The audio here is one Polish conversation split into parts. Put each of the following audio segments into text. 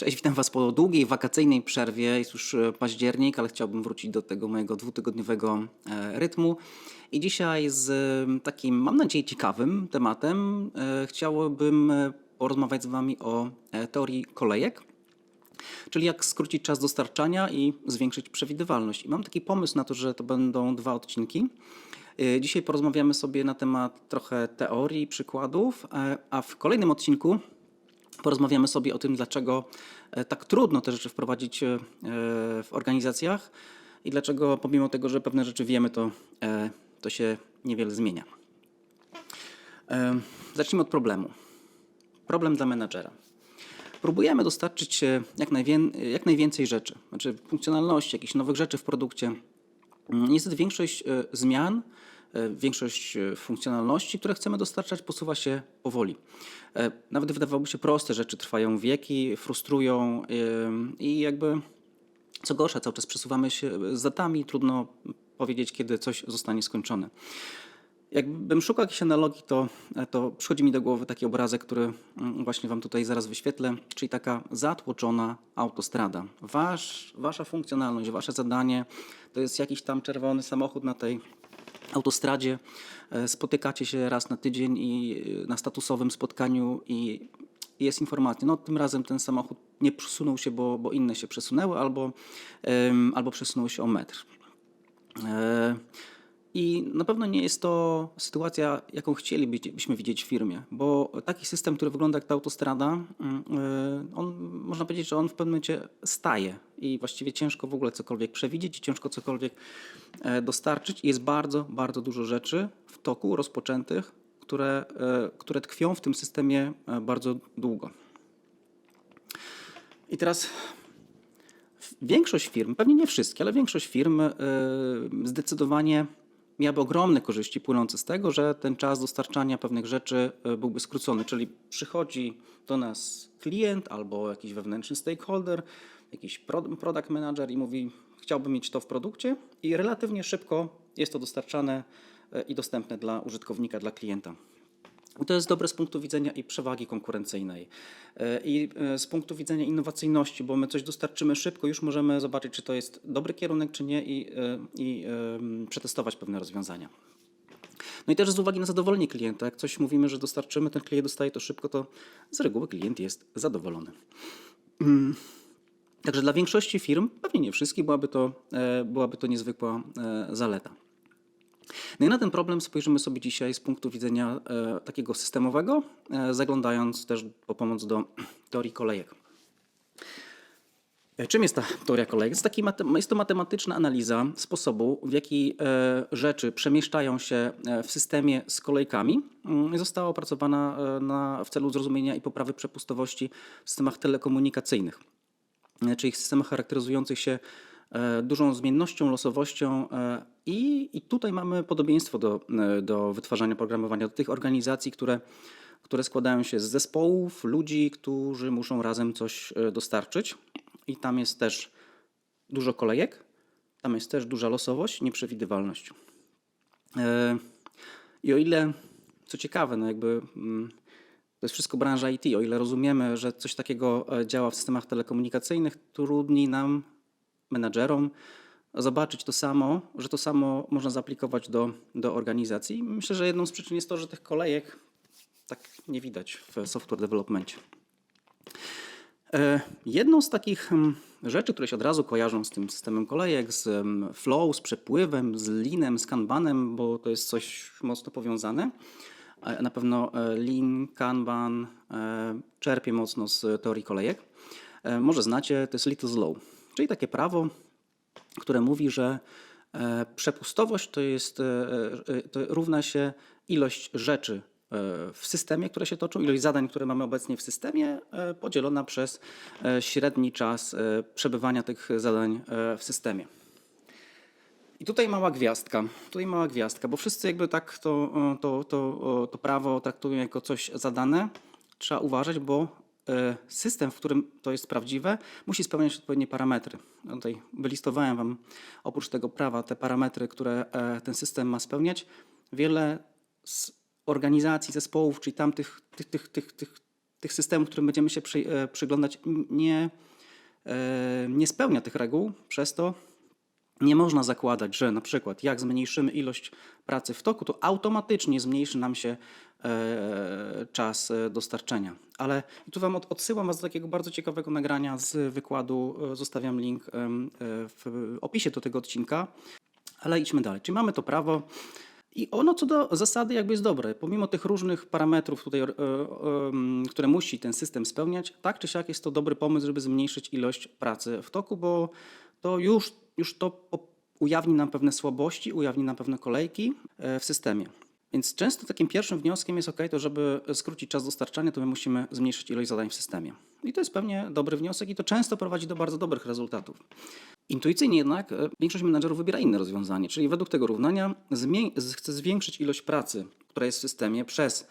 Cześć, witam Was po długiej wakacyjnej przerwie. Jest już e, październik, ale chciałbym wrócić do tego mojego dwutygodniowego e, rytmu. I dzisiaj z takim, mam nadzieję, ciekawym tematem e, chciałbym porozmawiać z Wami o teorii kolejek, czyli jak skrócić czas dostarczania i zwiększyć przewidywalność. I mam taki pomysł na to, że to będą dwa odcinki. Dzisiaj porozmawiamy sobie na temat trochę teorii, przykładów, a w kolejnym odcinku Porozmawiamy sobie o tym, dlaczego e, tak trudno te rzeczy wprowadzić e, w organizacjach i dlaczego pomimo tego, że pewne rzeczy wiemy, to, e, to się niewiele zmienia. E, Zacznijmy od problemu. Problem dla menadżera. Próbujemy dostarczyć e, jak, najwię- jak najwięcej rzeczy, znaczy funkcjonalności, jakichś nowych rzeczy w produkcie. Mm, Niestety większość e, zmian, e, większość e, funkcjonalności, które chcemy dostarczać, posuwa się powoli. E, Nawet wydawałoby się proste rzeczy trwają wieki, frustrują i jakby co gorsza, cały czas przesuwamy się z datami, trudno powiedzieć, kiedy coś zostanie skończone. Jakbym szukał jakiejś analogii, to, to przychodzi mi do głowy taki obrazek, który mm, właśnie Wam tutaj zaraz wyświetlę, czyli taka zatłoczona autostrada. Wasz, wasza funkcjonalność, Wasze zadanie to jest jakiś tam czerwony samochód na tej autostradzie. E, Spotykacie się raz na tydzień i e, na statusowym spotkaniu i jest informacja, no tym razem ten samochód nie przesunął się, bo, bo inne się przesunęły albo, albo przesunęły się o metr. I na pewno nie jest to sytuacja, jaką chcielibyśmy widzieć w firmie, bo taki system, który wygląda jak ta autostrada, mm, e, on, można powiedzieć, że on w pewnym momencie staje i właściwie ciężko w ogóle cokolwiek przewidzieć i ciężko cokolwiek e, dostarczyć. Jest bardzo, bardzo dużo rzeczy w toku rozpoczętych, które, e, które tkwią w tym systemie bardzo długo. I teraz Większość firm, pewnie nie wszystkie, ale większość firm zdecydowanie miałaby ogromne korzyści płynące z tego, że ten czas dostarczania pewnych rzeczy y, byłby skrócony. Czyli przychodzi do nas klient albo jakiś wewnętrzny stakeholder, jakiś pro- product manager i mówi: Chciałbym mieć to w produkcie, i relatywnie szybko jest to dostarczane y, i dostępne dla użytkownika, dla klienta. To jest dobre z punktu widzenia i przewagi konkurencyjnej, e, i e, z punktu widzenia innowacyjności, bo my coś dostarczymy szybko, już możemy zobaczyć, czy to jest dobry kierunek, czy nie, i, e, i przetestować pewne rozwiązania. No i też z uwagi na zadowolenie klienta, jak coś mówimy, że dostarczymy, ten klient dostaje to szybko, to z reguły klient jest zadowolony. Mm. Także dla większości firm, pewnie nie wszystkich, byłaby to, byłaby to niezwykła zaleta. No i na ten problem spojrzymy sobie dzisiaj z punktu widzenia e, takiego systemowego, e, zaglądając też po pomoc do teorii kolejek. E, Czym jest ta teoria kolejek? Jest, taki, jest to matematyczna analiza sposobu, w jaki rzeczy przemieszczają się w systemie z kolejkami. Mm, Została opracowana na, w celu zrozumienia i poprawy przepustowości w systemach telekomunikacyjnych czyli systemach charakteryzujących się dużą zmiennością, losowością i, i tutaj mamy podobieństwo do, e, do wytwarzania programowania, do tych organizacji, które, które składają się z zespołów, ludzi, którzy muszą razem coś e, dostarczyć i tam jest też dużo kolejek, tam jest też duża losowość, nieprzewidywalność. E, I o ile, co ciekawe, no jakby mm, to jest wszystko branża IT, o ile rozumiemy, że coś takiego działa w systemach telekomunikacyjnych, trudniej nam, menadżerom, zobaczyć to samo, że to samo można zaaplikować do, do organizacji. Myślę, że jedną z przyczyn jest to, że tych kolejek tak nie widać w software developmencie. E, Jedną z takich mm, rzeczy, które się od razu kojarzą z tym systemem kolejek, z mm, flow, z przepływem, z leanem, z kanbanem, bo to jest coś mocno powiązane. E, Na pewno e, lean, kanban czerpie mocno z teorii kolejek. Może znacie, to jest little slow, czyli takie prawo, które mówi, że e, przepustowość to jest, e, e, to równa się ilość rzeczy w systemie, które się toczą, ilość zadań, które mamy obecnie w systemie, podzielona przez średni czas przebywania tych zadań w systemie. I tutaj mała gwiazdka, tutaj mała gwiazdka, bo wszyscy jakby tak to, to, to, to prawo traktują jako coś zadane. Trzeba uważać, bo system, w którym to jest prawdziwe, musi spełniać odpowiednie parametry. Tutaj wylistowałem Wam oprócz tego prawa te parametry, które e, ten system ma spełniać. Wiele z organizacji, zespołów, czyli tamtych tych, tych, tych, tych tych systemów, którym będziemy się przy, e, przyglądać, nie, e, nie spełnia tych reguł, przez to nie można zakładać, że na przykład jak zmniejszymy ilość pracy w toku, to automatycznie zmniejszy nam się e, czas e, dostarczenia. Ale tu wam od, odsyłam was do takiego bardzo ciekawego nagrania z wykładu. e, Zostawiam link w opisie do tego odcinka. Ale idźmy dalej. Czyli mamy to prawo i ono co do zasady jakby jest dobre. Pomimo tych różnych parametrów tutaj, które musi ten system spełniać, tak czy siak jest to dobry pomysł, żeby zmniejszyć ilość pracy w toku, bo to już, już to ujawni nam pewne słabości, ujawni nam pewne kolejki e, w systemie. Więc często takim pierwszym wnioskiem jest OK, to żeby skrócić czas dostarczania, to my musimy zmniejszyć ilość zadań w systemie. I to jest pewnie dobry wniosek i to często prowadzi do bardzo dobrych rezultatów. Intuicyjnie jednak e, większość menadżerów wybiera inne rozwiązanie, czyli według tego równania chce zwiększyć ilość pracy, która jest w systemie przez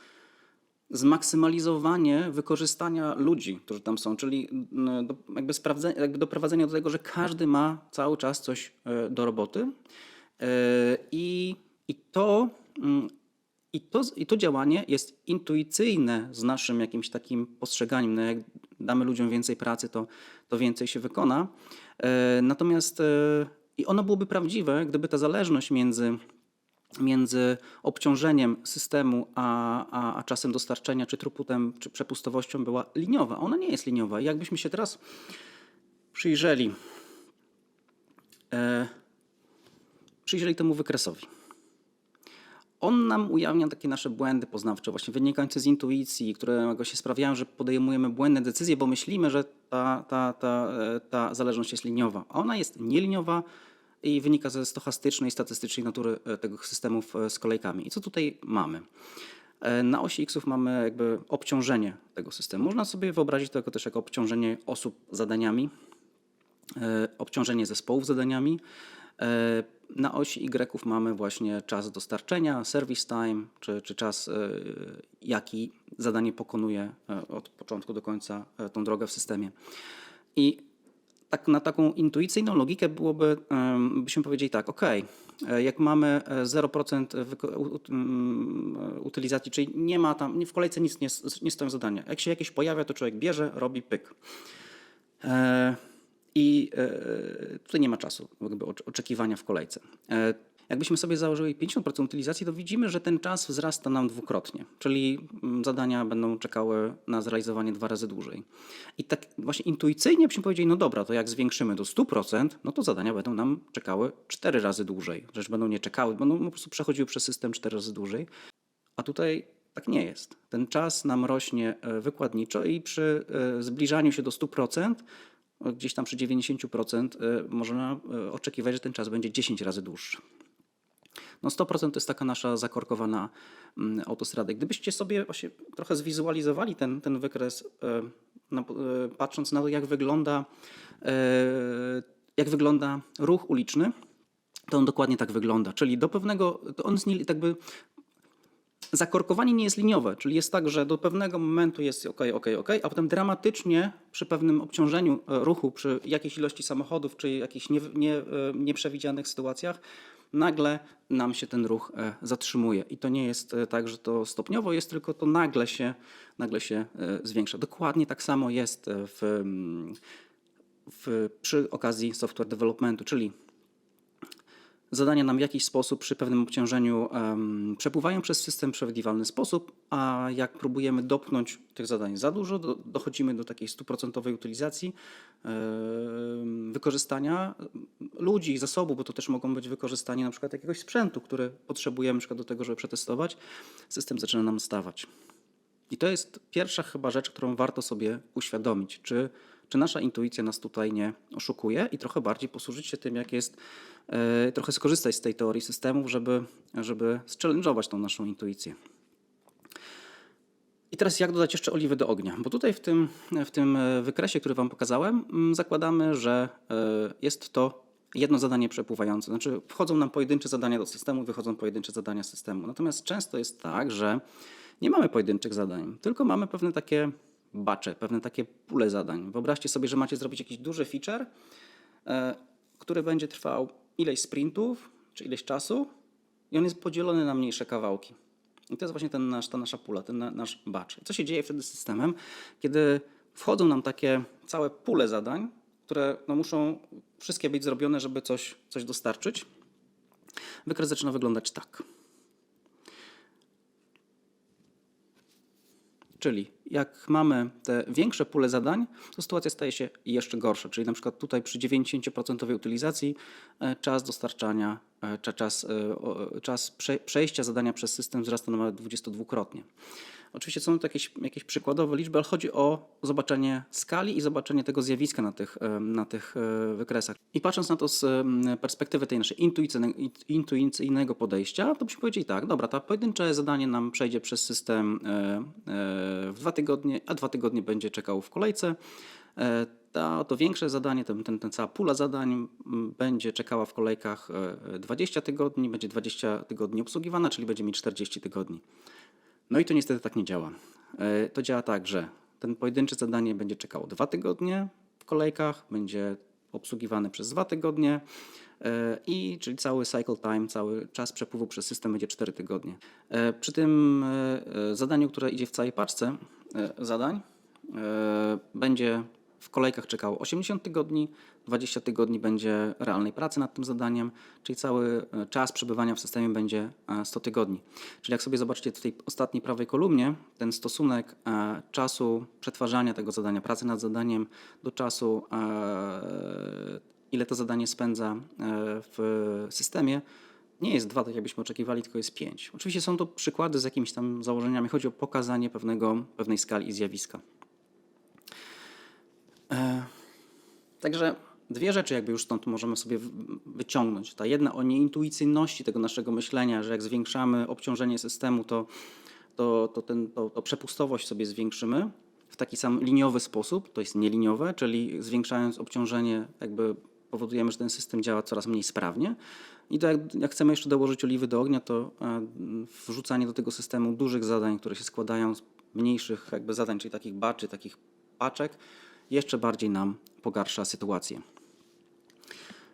zmaksymalizowanie wykorzystania ludzi, którzy tam są, czyli mm, do, jakby, jakby doprowadzenia do tego, że każdy ma cały czas coś e, do roboty E, i, i to mm, i to, I to działanie jest intuicyjne z naszym jakimś takim postrzeganiem. No jak damy ludziom więcej pracy, to, to więcej się wykona. E, natomiast i ono byłoby prawdziwe, gdyby ta zależność między, między obciążeniem systemu a, a, a czasem dostarczenia, czy truputem, czy przepustowością była liniowa. Ona nie jest liniowa. Jakbyśmy się teraz przyjrzeli, e, przyjrzeli temu wykresowi on nam ujawnia takie nasze błędy poznawcze, właśnie wynikające z intuicji, które się sprawiają, że podejmujemy błędne decyzje, bo myślimy, że ta, ta, ta, e, ta zależność jest liniowa. A ona jest nieliniowa i wynika ze stochastycznej, statystycznej natury e, tego systemów e, z kolejkami. I co tutaj mamy? E, Na osi X mamy jakby obciążenie tego systemu. Można sobie wyobrazić to jako też jako obciążenie osób zadaniami, obciążenie zespołów zadaniami. Na osi Y mamy właśnie czas dostarczenia, service time, czy, czy czas, jaki zadanie pokonuje od początku do końca tą drogę w systemie. I tak na taką intuicyjną logikę byłoby, byśmy powiedzieli tak, ok, jak mamy e, 0% wyko- u- u- mm, utylizacji, czyli nie ma tam, w kolejce nic nie, nie stoją zadania. Jak się jakieś pojawia, to człowiek bierze, robi pyk. E, I e, tutaj nie ma czasu jakby ocz- oczekiwania w kolejce. Jakbyśmy sobie założyli 50% utylizacji, to widzimy, że ten czas wzrasta nam dwukrotnie, czyli mm, zadania będą czekały na zrealizowanie dwa razy dłużej. I tak właśnie intuicyjnie byśmy powiedzieli, no dobra, to jak zwiększymy do 100%, no to zadania będą nam czekały cztery razy dłużej. Rzecz będą nie czekały, będą po prostu przechodziły przez system cztery razy dłużej. A tutaj tak nie jest. Ten czas nam rośnie e, wykładniczo i przy e, zbliżaniu się do 100%, e, gdzieś tam przy 90% e, można oczekiwać, że ten czas będzie 10 razy dłuższy. No 100% to jest taka nasza zakorkowana mm, autostrada. Gdybyście sobie właśnie trochę zwizualizowali ten, ten wykres, e, e, patrząc na to, jak wygląda, e, jak wygląda ruch uliczny, to on dokładnie tak wygląda. Czyli do pewnego, to on jest tak by zakorkowanie nie jest liniowe, czyli jest tak, że do pewnego momentu jest ok, ok, ok, a potem dramatycznie przy pewnym obciążeniu ruchu, przy jakiejś ilości samochodów, czy jakichś nie, nie, nieprzewidzianych sytuacjach, nagle nam się ten ruch e, zatrzymuje. I to nie jest e, tak, że to stopniowo jest, tylko to nagle się, nagle się e, zwiększa. Dokładnie tak samo jest w, mm, w, przy okazji software developmentu, czyli zadania nam w jakiś sposób przy pewnym obciążeniu em, przepływają przez system w przewidywalny sposób, a jak próbujemy dopchnąć tych zadań za dużo, do, dochodzimy do takiej stuprocentowej utylizacji em, wykorzystania ludzi, zasobów, bo to też mogą być wykorzystanie na przykład jakiegoś sprzętu, który potrzebujemy na przykład do tego, żeby przetestować, system zaczyna nam stawać. I to jest pierwsza chyba rzecz, którą warto sobie uświadomić, czy, czy nasza intuicja nas tutaj nie oszukuje i trochę bardziej posłużyć się tym, jak jest, e, trochę skorzystać z tej teorii systemów, żeby, żeby challenge'ować tą naszą intuicję. I teraz jak dodać jeszcze oliwy do ognia? Bo tutaj w tym, w tym e, wykresie, który Wam pokazałem, zakładamy, że e, jest to jedno zadanie przepływające. Znaczy wchodzą nam pojedyncze zadania do systemu, wychodzą pojedyncze zadania systemu. Natomiast często jest tak, że nie mamy pojedynczych zadań, tylko mamy pewne takie bacze, pewne takie pule zadań. Wyobraźcie sobie, że macie zrobić jakiś duży feature, e, który będzie trwał ileś sprintów, czy ileś czasu i on jest podzielony na mniejsze kawałki. I to jest właśnie ten nasz, ta nasza pula, ten na, nasz batch. I co się dzieje wtedy z systemem, kiedy wchodzą nam takie całe pule zadań, które no, muszą wszystkie być zrobione, żeby coś, coś dostarczyć. Wykres zaczyna wyglądać tak. Czyli jak mamy te większe pule zadań, to sytuacja staje się jeszcze gorsza. Czyli na przykład tutaj przy 90% utylizacji e, czas dostarczania, e, czas, e, czas przejścia zadania przez system wzrasta nawet 22-krotnie. Oczywiście są to jakieś, jakieś przykładowe liczby, ale chodzi o zobaczenie skali i zobaczenie tego zjawiska na tych, na tych wykresach. I patrząc na to z perspektywy tej naszej intuicyjnego podejścia, to byśmy powiedzieli tak, dobra, to pojedyncze zadanie nam przejdzie przez system w dwa tygodnie, a dwa tygodnie będzie czekał w kolejce. To, to większe zadanie, ten, ten, ten cała pula zadań będzie czekała w kolejkach 20 tygodni, będzie 20 tygodni obsługiwana, czyli będzie mieć 40 tygodni. No i to niestety tak nie działa. E, to działa tak, że ten pojedyncze zadanie będzie czekało dwa tygodnie w kolejkach, będzie obsługiwane przez dwa tygodnie e, i czyli cały cycle time, cały czas przepływu przez system będzie 4 tygodnie. E, przy tym zadaniu, które idzie w całej paczce zadań, będzie w kolejkach czekało 80 tygodni, 20 tygodni będzie realnej pracy nad tym zadaniem, czyli cały e, czas przebywania w systemie będzie 100 e, tygodni. Czyli jak sobie zobaczycie w tej ostatniej prawej kolumnie, ten stosunek e, czasu przetwarzania tego zadania, pracy nad zadaniem do czasu, ile to zadanie spędza w systemie, nie jest dwa, tak jakbyśmy oczekiwali, tylko jest pięć. Oczywiście są to przykłady z jakimiś tam założeniami. Chodzi o pokazanie pewnego, pewnej skali i zjawiska. Także dwie rzeczy jakby już stąd możemy sobie wyciągnąć. Ta jedna o nieintuicyjności tego naszego myślenia, że jak zwiększamy obciążenie systemu, to, to, to, ten, to, to przepustowość sobie zwiększymy w taki sam liniowy sposób, to jest nieliniowe, czyli zwiększając obciążenie jakby powodujemy, że ten system działa coraz mniej sprawnie. I to jak, jak, chcemy jeszcze dołożyć oliwy do ognia, to e, wrzucanie do tego systemu dużych zadań, które się składają z mniejszych jakby zadań, czyli takich baczy, takich paczek, jeszcze bardziej nam pogarsza sytuację.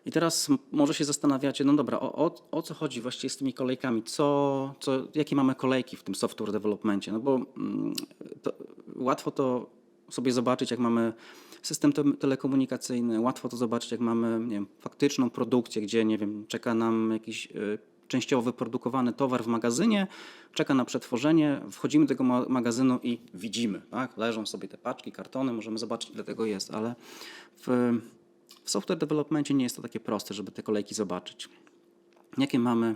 I teraz może się zastanawiacie, no dobra, o, o, o, co chodzi właściwie z tymi kolejkami? Co, co, jakie mamy kolejki w tym software developmentie? No bo mm, to, łatwo to sobie zobaczyć, jak mamy system telekomunikacyjny, łatwo to zobaczyć, jak mamy nie wiem, faktyczną produkcję, gdzie nie wiem, czeka nam jakiś y, częściowo wyprodukowany towar w magazynie, czeka na przetworzenie, wchodzimy do tego magazynu i widzimy, tak? leżą sobie te paczki, kartony, możemy zobaczyć ile tego jest, ale w, w software developmentie nie jest to takie proste, żeby te kolejki zobaczyć. Jakie mamy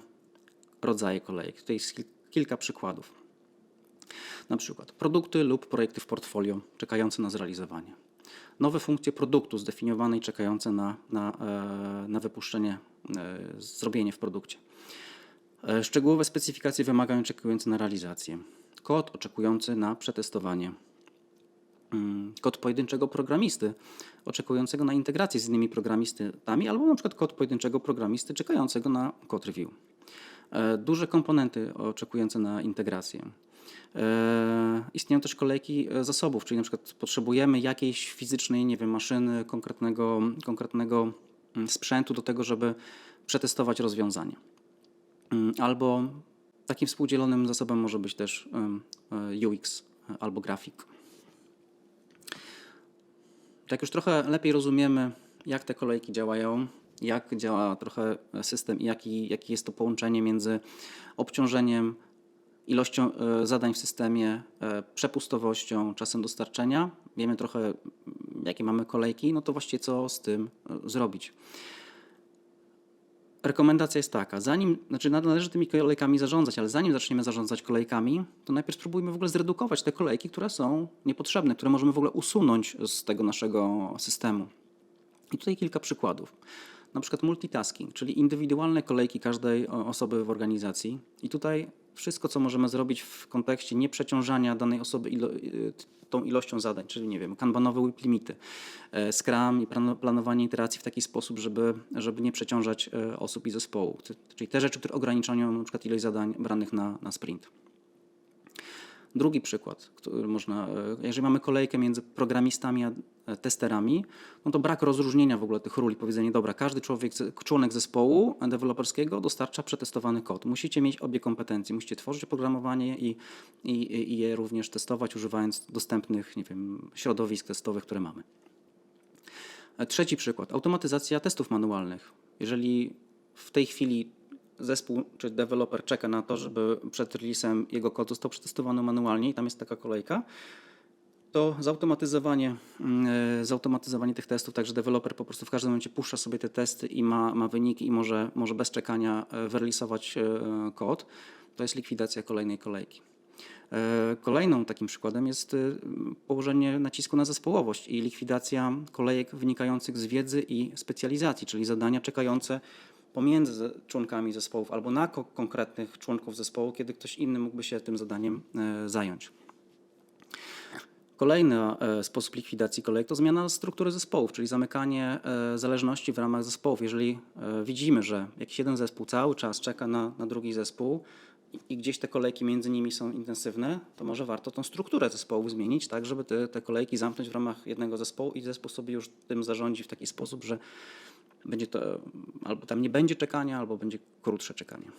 rodzaje kolejek? Tutaj jest kilka przykładów. Na przykład produkty lub projekty w portfolio czekające na zrealizowanie. Nowe funkcje produktu zdefiniowane i czekające na, na, e, na wypuszczenie, e, zrobienie w produkcie. E, szczegółowe specyfikacje wymagają oczekujące na realizację. Kod oczekujący na przetestowanie. Mm, kod pojedynczego programisty oczekującego na integrację z innymi programistami, albo na przykład kod pojedynczego programisty czekającego na code review. E, duże komponenty oczekujące na integrację. E, istnieją też kolejki zasobów, czyli na przykład potrzebujemy jakiejś fizycznej, nie wiem, maszyny, konkretnego, konkretnego mm, sprzętu do tego, żeby przetestować rozwiązanie. Mm, albo takim współdzielonym zasobem może być też e, UX albo grafik. Tak już trochę lepiej rozumiemy, jak te kolejki działają, jak działa trochę system i jaki, jaki jest to połączenie między obciążeniem, ilością e, zadań w systemie, e, przepustowością, czasem dostarczenia. Wiemy trochę, jakie mamy kolejki, no to właściwie co z tym zrobić rekomendacja jest taka, zanim, znaczy należy tymi kolejkami zarządzać, ale zanim zaczniemy zarządzać kolejkami, to najpierw spróbujmy w ogóle zredukować te kolejki, które są niepotrzebne, które możemy w ogóle usunąć z tego naszego systemu. I tutaj kilka przykładów. Na przykład multitasking, czyli indywidualne kolejki każdej osoby w organizacji. I tutaj wszystko, co możemy zrobić w kontekście nieprzeciążania danej osoby ilo tą ilością zadań, czyli nie wiem, kanbanowe whip limity, e, Scrum i planowanie iteracji w taki sposób, żeby, żeby nie przeciążać e, osób i zespołu. Czyli te rzeczy, które ograniczają na przykład ilość zadań branych na, na sprint. Drugi przykład, który można, e, jeżeli mamy kolejkę między programistami a e, testerami, no to brak rozróżnienia w ogóle tych ról i powiedzenie, dobra, każdy człowiek, członek zespołu deweloperskiego dostarcza przetestowany kod. Musicie mieć obie kompetencje, musicie tworzyć oprogramowanie i, i, i je również testować, używając dostępnych, nie wiem, środowisk testowych, które mamy. E, Trzeci przykład, automatyzacja testów manualnych. Jeżeli w tej chwili zespół czy deweloper czeka na to, żeby przed releasem jego kod został przetestowany manualnie i tam jest taka kolejka, to zautomatyzowanie, mm, e, zautomatyzowanie tych testów, tak że deweloper po prostu w każdym momencie puszcza sobie te testy i ma, ma wyniki i może, może bez czekania e, wyrelisować e, kod, to jest likwidacja kolejnej kolejki. Kolejną takim przykładem jest położenie nacisku na zespołowość i likwidacja kolejek wynikających z wiedzy i specjalizacji, czyli zadania czekające pomiędzy członkami zespołów albo na ko- konkretnych członków zespołu, kiedy ktoś inny mógłby się tym zadaniem e, zająć. Kolejny e, sposób likwidacji kolejek to zmiana struktury zespołów, czyli zamykanie e, zależności w ramach zespołów. Jeżeli widzimy, że jakiś jeden zespół cały czas czeka na, na drugi zespół i, i gdzieś te kolejki między nimi są intensywne, to może warto tą strukturę zespołów zmienić, tak żeby te, te kolejki zamknąć w ramach jednego zespołu i zespół sobie już tym zarządzi w taki sposób, że będzie to albo tam nie będzie czekania, albo będzie krótsze czekanie.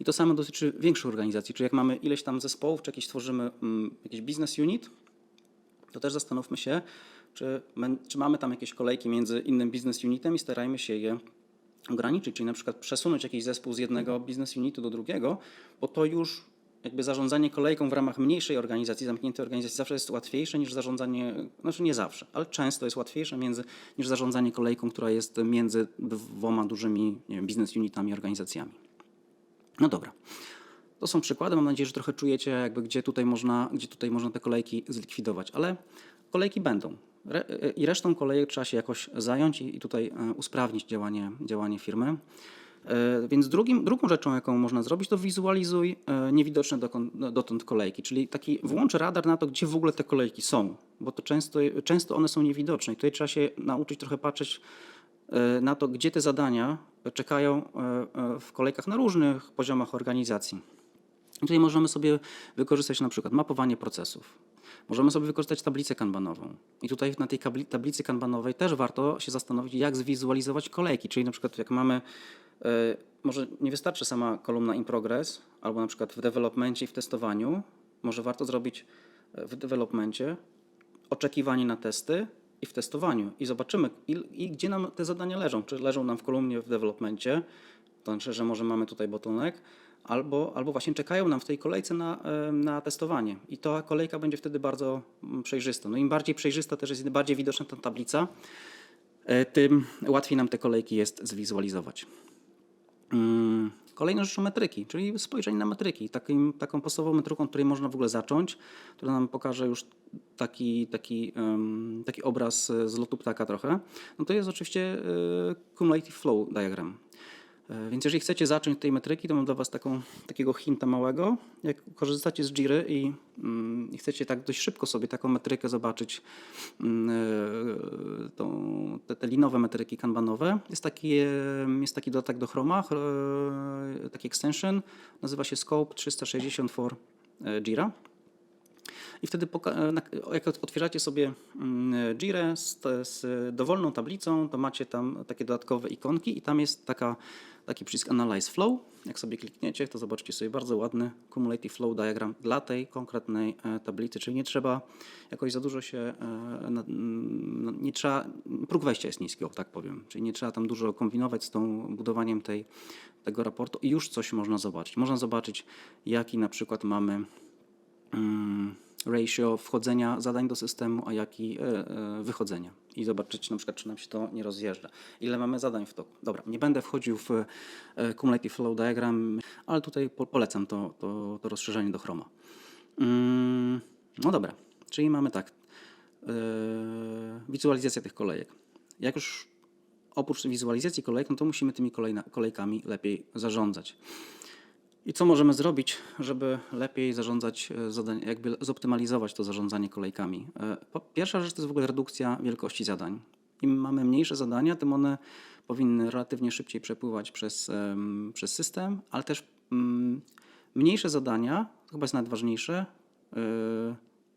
I to samo dotyczy większych organizacji, czyli jak mamy ileś tam zespołów, czy jakieś tworzymy mm, jakiś business unit, to też zastanówmy się, czy, czy mamy tam jakieś kolejki między innym business unitem i starajmy się je ograniczyć, czyli na przykład przesunąć jakiś zespół z jednego business unitu do drugiego, bo to już jakby zarządzanie kolejką w ramach mniejszej organizacji, zamkniętej organizacji zawsze jest łatwiejsze niż zarządzanie, znaczy nie zawsze, ale często jest łatwiejsze między, niż zarządzanie kolejką, która jest między dwoma dużymi nie wiem, business unitami, organizacjami. No dobra. To są przykłady. Mam nadzieję, że trochę czujecie, jakby gdzie tutaj można, gdzie tutaj można te kolejki zlikwidować, ale kolejki będą. Re, I resztą kolejek trzeba się jakoś zająć i, i tutaj e, usprawnić działanie, działanie firmy. E, Więc drugim, drugą rzeczą, jaką można zrobić, to wizualizuj e, niewidoczne dotąd kolejki, czyli taki włącz radar na to, gdzie w ogóle te kolejki są, bo to często, często one są niewidoczne i tutaj trzeba się nauczyć trochę patrzeć e, na to, gdzie te zadania czekają w kolejkach na różnych poziomach organizacji. I Tutaj możemy sobie wykorzystać na przykład mapowanie procesów. Możemy sobie wykorzystać tablicę kanbanową. I tutaj na tej tablicy kanbanowej też warto się zastanowić, jak zwizualizować kolejki. Czyli na przykład jak mamy, może nie wystarczy sama kolumna in progress, albo na przykład w developmencie i w testowaniu. Może warto zrobić e, w developmencie oczekiwanie na testy i w testowaniu. I zobaczymy, il, i gdzie nam te zadania leżą. Czy leżą nam w kolumnie w developmencie, to znaczy, że może mamy tutaj bottleneck, albo, albo właśnie czekają nam w tej kolejce na, e, na testowanie. I ta kolejka będzie wtedy bardzo mm, przejrzysta. No im bardziej przejrzysta też jest, im bardziej widoczna ta tablica, e, tym łatwiej nam te kolejki jest zwizualizować. Mm, Kolejną rzeczą metryki, czyli spojrzenie na metryki. Takim, taką podstawową metryką, której można w ogóle zacząć, która nam pokaże już taki, taki, taki obraz z lotu ptaka trochę, no to jest oczywiście e, cumulative flow diagram. E, Więc jeżeli chcecie zacząć tej metryki, to mam dla Was taką, takiego hinta małego. Jak korzystacie z Jiry i, mm, i chcecie tak dość szybko sobie taką metrykę zobaczyć, mm, e, tą, te, te linowe metryki kanbanowe, jest taki, e, jest taki dodatek do Chroma, taki extension, nazywa się Scope 360 for Jira. I wtedy, na- jak otwieracie sobie mm, Jirę z, z dowolną tablicą, to macie tam takie dodatkowe ikonki i tam jest taka, taki przycisk Analyze Flow. Jak sobie klikniecie, to zobaczycie sobie bardzo ładny Cumulative Flow diagram dla tej konkretnej e, tablicy, czyli nie trzeba jakoś za dużo się, e, mm, nie trzeba, próg wejścia jest niski, o tak powiem, czyli nie trzeba tam dużo kombinować z tą budowaniem tej, tego raportu i już coś można zobaczyć. Można zobaczyć, jaki na przykład mamy mm, ratio wchodzenia zadań do systemu, a jaki e, e, wychodzenia. I zobaczyć na przykład, czy nam się to nie rozjeżdża. Ile mamy zadań w toku. Dobra, nie będę wchodził w e, Cumulative Flow Diagram, ale tutaj po, polecam to, to, to rozszerzenie do Chroma. Mm, no dobra, czyli mamy tak. e, wizualizacja tych kolejek. Jak już oprócz wizualizacji kolejek, no to musimy tymi kolejna, kolejkami lepiej zarządzać. I co możemy zrobić, żeby lepiej zarządzać e, jakby zoptymalizować to zarządzanie kolejkami? E, Pierwsza rzecz to jest w ogóle redukcja wielkości zadań. Im mamy mniejsze zadania, tym one powinny relatywnie szybciej przepływać przez, przez system, ale też mm, mniejsze zadania chyba jest najważniejsze, yy,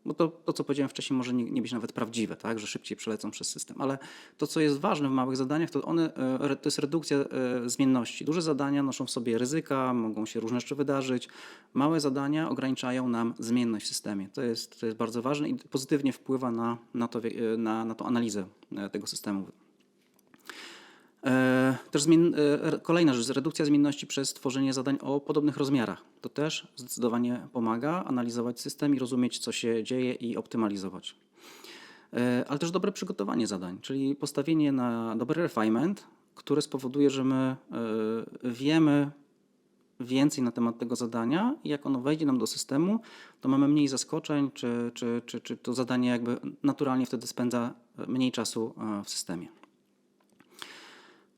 bo to, to, co powiedziałem wcześniej, może nie, nie być nawet prawdziwe, tak, że szybciej przelecą przez system, ale to, co jest ważne w małych zadaniach, to one, yy, to jest redukcja yy, zmienności. Duże zadania noszą w sobie ryzyka, mogą się różne rzeczy wydarzyć. Małe zadania ograniczają nam zmienność w systemie. To jest, to jest bardzo ważne i pozytywnie wpływa na, na, to, yy, na, na tą analizę tego systemu. E, Też zmien, e, kolejna rzecz, redukcja zmienności przez tworzenie zadań o podobnych rozmiarach. To też zdecydowanie pomaga analizować system i rozumieć, co się dzieje i optymalizować. E, Ale też dobre przygotowanie zadań, czyli postawienie na dobry refinement, który spowoduje, że my wiemy więcej na temat tego zadania i jak ono wejdzie nam do systemu, to mamy mniej zaskoczeń, czy, czy, czy, czy to zadanie jakby naturalnie wtedy spędza mniej czasu w systemie.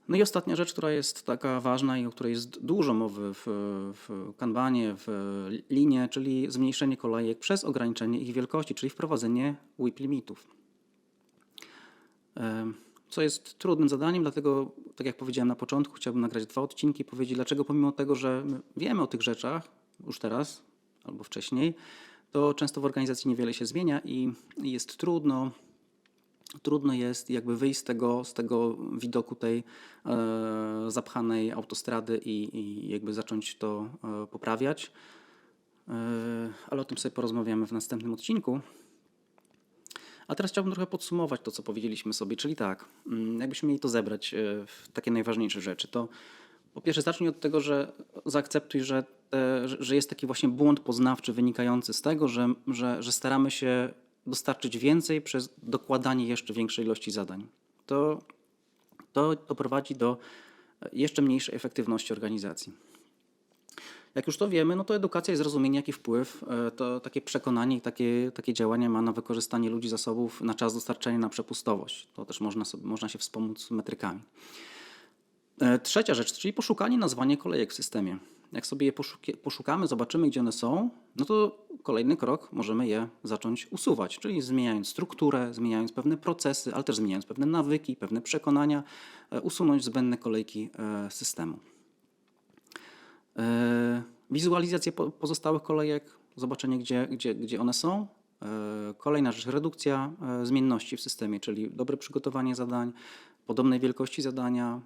No i ostatnia rzecz, która jest taka ważna i o której jest dużo mowy w, w kanbanie, w linie, czyli zmniejszenie kolejek przez ograniczenie ich wielkości, czyli wprowadzenie WIP limitów. Co jest trudnym zadaniem, dlatego, tak jak powiedziałem na początku, chciałbym nagrać dwa odcinki i powiedzieć, dlaczego pomimo tego, że my wiemy o tych rzeczach już teraz albo wcześniej, to często w organizacji niewiele się zmienia i jest trudno trudno jest jakby wyjść z tego, z tego widoku tej e, zapchanej autostrady i, i jakby zacząć to e, poprawiać. E, ale o tym sobie porozmawiamy w następnym odcinku. A teraz chciałbym trochę podsumować to, co powiedzieliśmy sobie, czyli tak, mm, jakbyśmy mieli to zebrać e, w takie najważniejsze rzeczy, to po pierwsze zacznij od tego, że zaakceptuj, że, te, że- jest taki właśnie błąd poznawczy wynikający z tego, że, że, że staramy się dostarczyć więcej przez dokładanie jeszcze większej ilości zadań. To, to doprowadzi do jeszcze mniejszej efektywności organizacji. Jak już to wiemy, no to edukacja i zrozumienie, jaki wpływ e, to takie przekonanie i takie, takie działanie ma na wykorzystanie ludzi zasobów, na czas dostarczenia, na przepustowość. To też można, sobie, można się wspomóc metrykami. E, Trzecia rzecz, czyli poszukanie, nazwanie kolejek w systemie. Jak sobie je poszukamy, zobaczymy, gdzie one są, no to kolejny krok możemy je zacząć usuwać, czyli zmieniając strukturę, zmieniając pewne procesy, ale też zmieniając pewne nawyki, pewne przekonania, e, usunąć zbędne kolejki e, systemu. E, Wizualizację po- pozostałych kolejek, zobaczenie, gdzie, gdzie, gdzie one są. Kolejna rzecz, redukcja zmienności w systemie, czyli dobre przygotowanie zadań, podobnej wielkości zadania.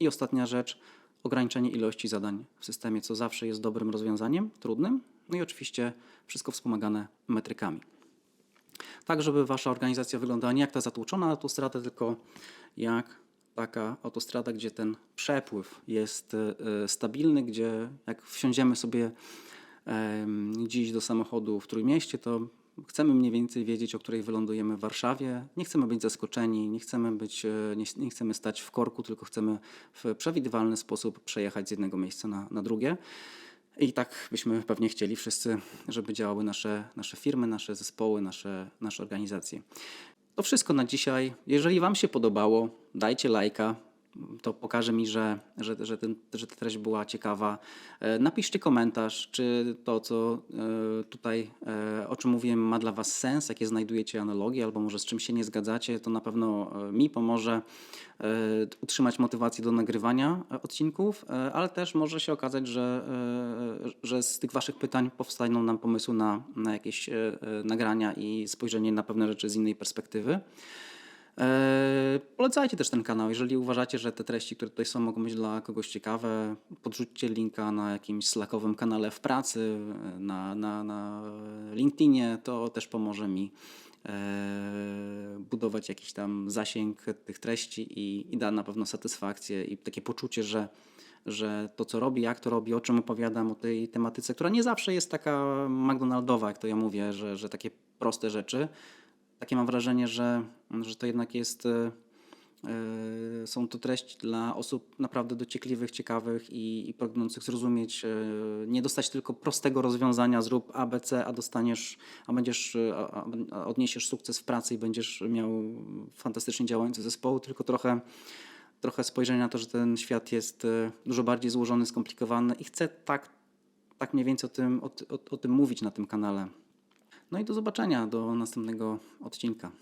I ostatnia rzecz, ograniczenie ilości zadań w systemie, co zawsze jest dobrym rozwiązaniem, trudnym. No i oczywiście wszystko wspomagane metrykami. Tak, żeby wasza organizacja wyglądała nie jak ta zatłuczona autostrada, tylko jak taka autostrada, gdzie ten przepływ jest e, stabilny, gdzie jak wsiądziemy sobie dziś do samochodu w Trójmieście, to chcemy mniej więcej wiedzieć, o której wylądujemy w Warszawie. Nie chcemy być zaskoczeni, nie chcemy, być, e, nie, nie chcemy stać w korku, tylko chcemy w przewidywalny sposób przejechać z jednego miejsca na, na drugie. I tak byśmy pewnie chcieli wszyscy, żeby działały nasze, nasze firmy, nasze zespoły, nasze, nasze organizacje. To wszystko na dzisiaj. Jeżeli Wam się podobało, dajcie lajka. To pokaże mi, że, że, że, ten, że ta treść była ciekawa. E, Napiszcie komentarz, czy to, co e, tutaj, e, o czym mówiłem, ma dla Was sens, jakie znajdujecie analogie, albo może z czym się nie zgadzacie. To na pewno mi pomoże utrzymać motywację do nagrywania odcinków, ale też może się okazać, że, że z tych Waszych pytań powstaną nam pomysły na, na jakieś nagrania i spojrzenie na pewne rzeczy z innej perspektywy. Eee, Polecajcie też ten kanał, jeżeli uważacie, że te treści, które tutaj są, mogą być dla kogoś ciekawe. Podrzućcie linka na jakimś slackowym kanale w pracy, na, na, na LinkedInie, to też pomoże mi eee, budować jakiś tam zasięg tych treści i, i da na pewno satysfakcję i takie poczucie, że, że to, co robi, jak to robi, o czym opowiadam, o tej tematyce, która nie zawsze jest taka McDonaldowa, jak to ja mówię, że, że takie proste rzeczy, takie mam wrażenie, że, że to jednak jest. e, e, Są to treści dla osób naprawdę dociekliwych, ciekawych i, i pragnących zrozumieć, e, nie dostać tylko prostego rozwiązania, zrób A, B, C, a dostaniesz, a będziesz, a, a- odniesiesz sukces w pracy i będziesz miał fantastycznie działający zespoł, tylko trochę, trochę spojrzenia na to, że ten świat jest dużo bardziej złożony, skomplikowany i chcę tak, tak mniej więcej o tym, o, o, o tym mówić na tym kanale. No i do zobaczenia do następnego odcinka.